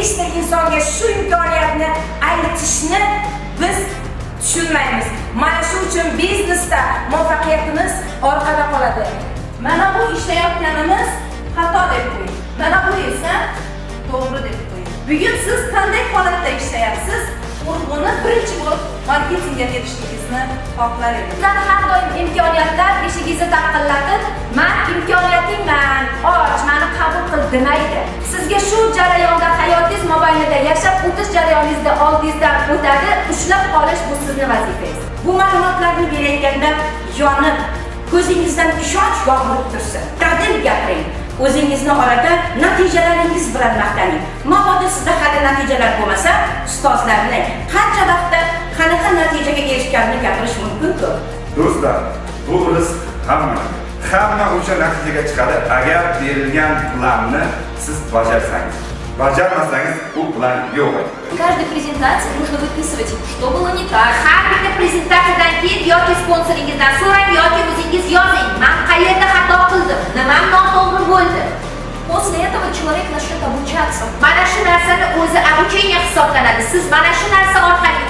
beshta insonga shu imkoniyatni aytishni biz tushunmaymiz mana shu uchun biznesda muvaffaqiyatimiz orqada qoladi Mana bu ishlayotganimiz xato deb qo'ying. Mana bu esa to'g'ri deb qo'ying. Bugun siz qanday holatda ishlayapsiz? Buni birinchi bo'lib marketingga berishligingizni xohlar edim. Sizdan har doim imkoniyatlar eshigingizni taqillatib, "Men imkoniyatingman, och, meni qabul qil" demaydi. Oldingizdan ushlab qolish bu sizning vazifangiz. bu ma'lumotlarni berayotganda yonib ko'zingizdan ishonch yog'ilib tursin dadil gapiring o'zingizni orada natijalaringiz bilan maqtaning mabodo sizda hali natijalar bo'lmasa ustozlarni qancha vaqtda qanaqa natijaga erishganini gapirish mumkinku Do'stlar, bu rizq hamma. Hamma o'sha natijaga chiqadi agar berilgan planni siz bajarsangiz. Bajarmasangiz u plan yo'q. В каждой презентации нужно выписывать, что было не так. Har bitta prezentatsiyadan keyin yoki sponsoringizdan so'rang yoki o'zingiz yozing. Men qayerda xato qildim, nimam noto'g'ri bo'ldi. После этого человек начнет обучаться. Hisoblanadi. Siz mana shu narsa orqali o'sishni o'rganishni boshlaysiz.